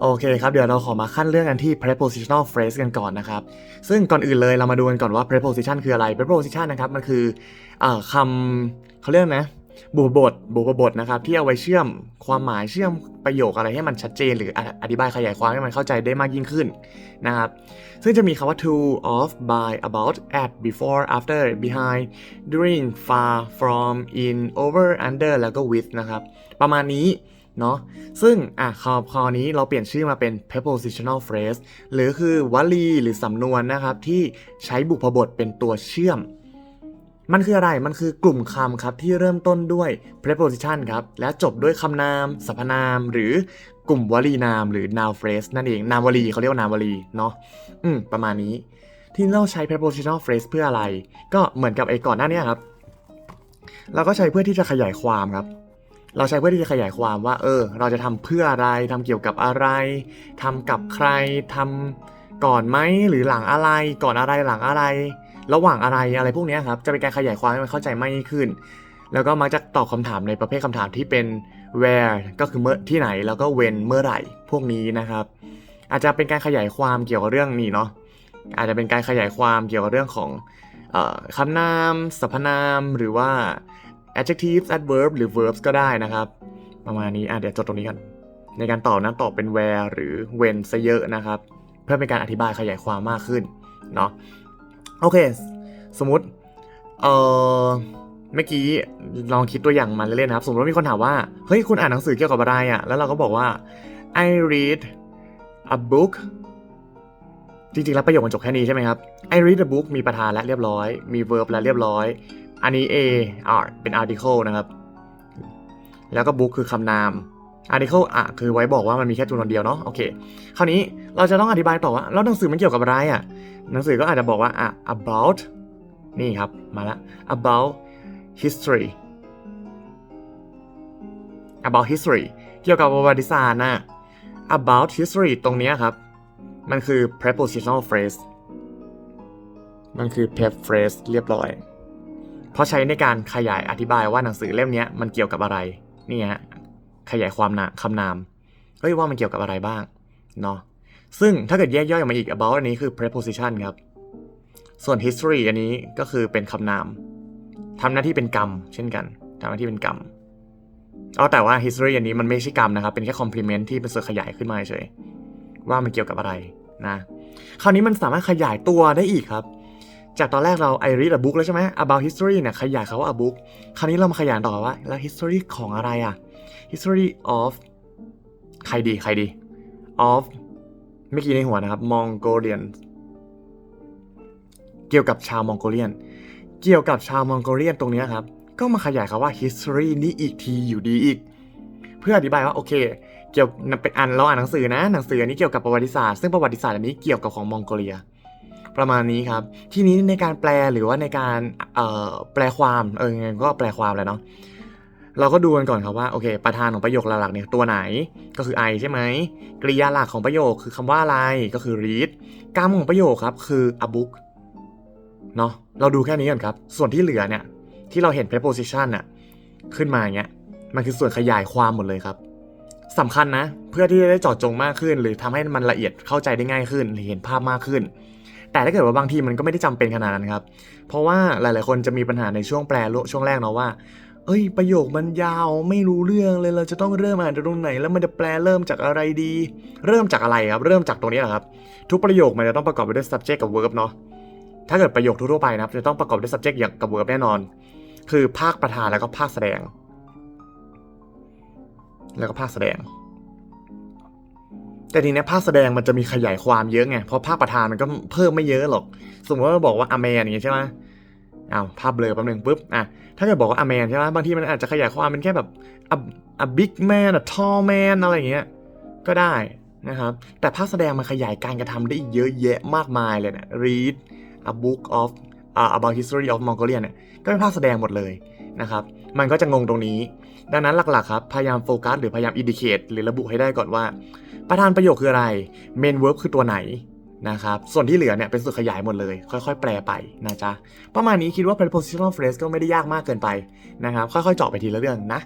โอเคครับ เดี๋ยวเราขอมาขั้นเรื่องกันที่ prepositional phrase กันก่อนนะครับ ซึ่งก่อนอื่นเลยเรามาดูกันก่อนว่า preposition คืออะไร preposition นะครับ มันคืออคำเขาเรียกนะบุพบทบุพบทนะครับ ที่เอาไว้เชื่อมความหมายเชื่อมประโยคอะไรให้มันชัดเจน หรืออธิบายขยายความให้มันเข้าใจได้มากยิ่งขึ้นนะครับ ซึ่งจะมีคำว่า to of by about at before after behind during far from in over under แล้วก็ with นะครับ ประมาณนี้ เนาะซึ่งอะคอคอนี้เราเปลี่ยนชื่อมาเป็น prepositional phrase หรือคือวลีหรือสำนวนนะครับที่ใช้บุพบทเป็นตัวเชื่อม มันคืออะไร มันคือกลุ่มคำครับที่เริ่มต้นด้วย preposition ครับ และจบด้วยคำนาม สรรพนาม หรือกลุ่มวลีนามหรือ noun phrase นั่นเอง นามวลีเขาเรียกว่านามวลีเนาะอืมประมาณนี้ที่เราใช้ prepositional phrase เพื่ออะไร ก็เหมือนกับไอ้ก่อนหน้านี้ครับ เราก็ใช้เพื่อที่จะขยายความครับ เราใช้เพื่อที่จะขยายความว่า เออ เราจะทำเพื่ออะไรทำเกี่ยวกับอะไรทำกับใครทำก่อนไหมหรือหลังอะไร ก่อนอะไรหลังอะไร ระหว่างอะไรอะไรพวกนี้ครับ จะเป็นการขยายความให้มันเข้าใจมากยิ่งขึ้น แล้วก็มักจะตอบคำถามในประเภทคำถามที่เป็น where ก็คือเมื่อที่ไหนแล้วก็ when เมื่อไหร่พวกนี้นะครับ อาจจะเป็นการขยายความเกี่ยวกับเรื่องนี้เนาะอาจจะเป็นการขยายความเกี่ยวกับเรื่องของออคำนามสรรพนามหรือว่า adjectives adverb หรือ verbs ก็ได้นะครับ ประมาณนี้อะเดี๋ยวจดตรงนี้กัน ในการตอบนะตอบเป็น where หรือ when ซะเยอะนะครับ เพื่อเป็นการอธิบายขยายความมากขึ้นเนาะโอเค สมมติเอ่อเมื่อกี้ลองคิดตัวอย่างมาเล่นๆนะครับ สมมติว่ามีคนถามว่า เฮ้ย คุณอ่านหนังสือเกี่ยวกับอะไรอะ่ะ แล้วเราก็บอกว่า I read a book จริงๆ แล้วประโยคมันจบแค่นี้ใช่ไหมครับ I read a book มีประธานและเรียบร้อย มี verb และเรียบร้อย อันนี้ A R เป็น article นะครับ แล้วก็ book คือคำนาม article อะคือไว้บอกว่ามันมีแค่จำนวนเดียวเนาะโอเคคราวนี้เราจะต้องอธิบายต่อว่าแล้วหนังสือมันเกี่ยวกับอะไรอะหนังสือก็อาจจะบอกว่าอะ about นี่ครับ มาละ about history about history เกี่ยวกับประวัติศาสตร์นะ about history ตรงนี้ครับ มันคือ prepositional phrase มันคือ prep phrase เรียบร้อย เพราะใช้ในการขยายอธิบายว่าหนังสือเล่มนี้มันเกี่ยวกับอะไรนี่ฮะขยายความนะคำนามเฮ้ยว่ามันเกี่ยวกับอะไรบ้างเนาะซึ่งถ้าเกิดแยกย่อยออกมาอีก about อันนี้คือ preposition ครับ ส่วน history อันนี้ก็คือเป็นคำนามทำหน้าที่เป็นกรรม เช่นกันทำหน้าที่เป็นกรรมเอาแต่ว่า history อันนี้มันไม่ใช่กรรมนะครับ เป็นแค่ complement ที่เป็นส่วนขยายขึ้นมาเฉยว่ามันเกี่ยวกับอะไรนะ คราวนี้มันสามารถขยายตัวได้อีกครับ จากตอนแรกเรา I read a book แล้วใช่ไหม about history เนี่ยขยายคาว่า a book คราวนี้เรามาขยายต่อว่า แล้ว history ของอะไรอะ history of ใครดีใครดี of เมื่อกี้ในหัวนะครับ Mongolian เกี่ยวกับชาวมองโกเลียน เกี่ยวกับชาวมองโกเลียนตรงนี้ครับ ก็มาขยายคำว่า history นี้อีกทีอยู่ดีอีก เพื่ออธิบายว่าโอเค เกี่ยวเป็นอันเราอ่านหนังสือนะ หนังสืออันนี้เกี่ยวกับประวัติศาสตร์ ซึ่งประวัติศาสตร์อันนี้เกี่ยวกับของมองโกเลีย ประมาณนี้ครับ ทีนี้ในการแปลหรือว่าในการแปลความเออไงก็แปลความแหล้วเนาะเราก็ดูกันก่อนครับว่าโอเค ประธานของประโยคหลักๆเนี่ยตัวไหนก็คือ I ใช่ไหมกริยาหลักของประโยคคือคำว่าอะไรก็คือ read กรรมของประโยคครับคือ a book เนาะเราดูแค่นี้ก่อนครับ ส่วนที่เหลือเนี่ยที่เราเห็น preposition น่ะขึ้นมาอย่างเงี้ยมันคือส่วนขยายความหมดเลยครับสำคัญนะ เพื่อที่จะได้จาะจงมากขึ้น หรือทำให้มันละเอียดเข้าใจได้ง่ายขึ้นหรือเห็นภาพมากขึ้น แต่ถ้าเกิดว่าบางทีมันก็ไม่ได้จำเป็นขนาดนั้นครับ เพราะว่าหลาย ๆ คนจะมีปัญหาในช่วงแปลช่วงแรกเนาะว่า เอ้ย ประโยคมันยาวไม่รู้เรื่องเลยเราจะต้องเริ่มอ่านจากตรงไหน แล้วมันจะแปลเริ่มจากอะไรดี เริ่มจากอะไรครับ เริ่มจากตรงนี้แหละครับ ทุกประโยคมันจะต้องประกอบไปด้วย subject กับ verb เนาะถ้าเกิดประโยคทั่วไปนะครับจะต้องประกอบด้วย subject อย่างกับ verb แน่นอน คือภาคประธานแล้วก็ภาคแสดง แล้วก็ภาคแสดง แต่ทีนี้ภาคแสดงมันจะมีขยายความเยอะไง เพราะภาคประธานมันก็เพิ่มไม่เยอะหรอก สมมติว่าบอกว่าอเมนอย่างงี้ใช่ไหมอ้าวภาพเบลอแป๊บนึงปุ๊บอะถ้าเกิดบอกว่าอเมนใช่ไหมบางทีมันอาจจะขยายความเป็นแค่แบบ a a big man a tall man อะไรอย่างเงี้ย ก็ได้นะครับ แต่ภาคแสดงมันขยายการกระทำได้อีกเยอะแยะมากมายเลยนะ read a book of uh, about history of Mongolia เนี่ย ก็เป็นภาคแสดงหมดเลย นะครับ มันก็จะงงตรงนี้ ดังนั้นหลักๆครับ พยายามโฟกัสหรือพยายามอินดิเคตหรือระบุให้ได้ก่อนว่า ประธานประโยคคืออะไรเมนเวิร์บคือตัวไหนนะครับ ส่วนที่เหลือเนี่ยเป็นส่วนขยายหมดเลย ค่อยๆ แปลไปนะจ๊ะ ประมาณนี้คิดว่า prepositional phrase ก็ไม่ได้ยากมากเกินไปนะครับ ค่อยๆ เจาะไปทีละเรื่องนะ